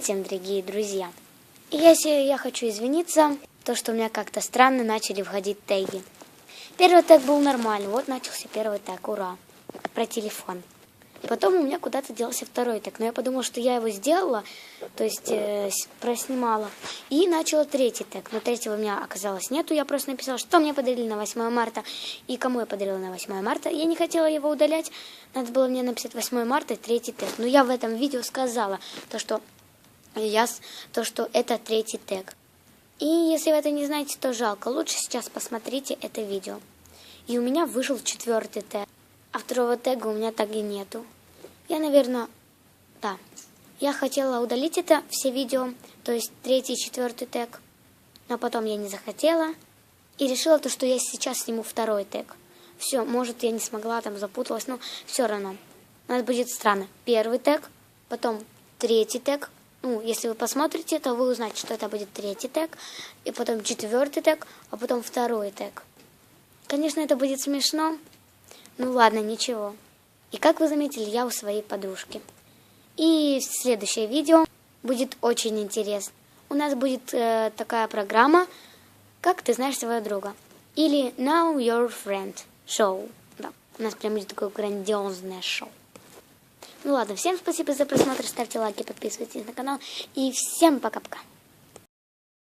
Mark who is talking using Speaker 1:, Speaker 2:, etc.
Speaker 1: Всем, дорогие друзья! Если я хочу извиниться, то что у меня как-то странно начали входить теги. Первый тег был нормальный, вот начался первый тег, ура, про телефон. Потом у меня куда-то делся второй тег, но я подумала, что я его сделала, то есть э, проснимала, и начала третий тег. Но третьего у меня оказалось нету, я просто написала, что мне подарили на 8 марта и кому я подарила на 8 марта. Я не хотела его удалять, надо было мне написать 8 марта и третий тег. Но я в этом видео сказала, то что, я, то, что это третий тег. И если вы это не знаете, то жалко. Лучше сейчас посмотрите это видео. И у меня вышел четвертый тег. А второго тега у меня так и нету. Я, наверное, да. Я хотела удалить это все видео, то есть третий и четвертый тег. Но потом я не захотела. И решила то, что я сейчас сниму второй тег. Все, может, я не смогла, там запуталась, но все равно. Надо будет странно. Первый тег, потом третий тег. Ну, если вы посмотрите, то вы узнаете, что это будет третий тег, и потом четвертый тег, а потом второй тег. Конечно, это будет смешно, ну ладно, ничего. И как вы заметили, я у своей подружки. И следующее видео будет очень интересно. У нас будет э, такая программа, как ты знаешь своего друга. Или Now Your Friend Show. Да, у нас прям будет такое грандиозное шоу. Ну ладно, всем спасибо за просмотр, ставьте лайки, подписывайтесь на канал. И всем пока-пока.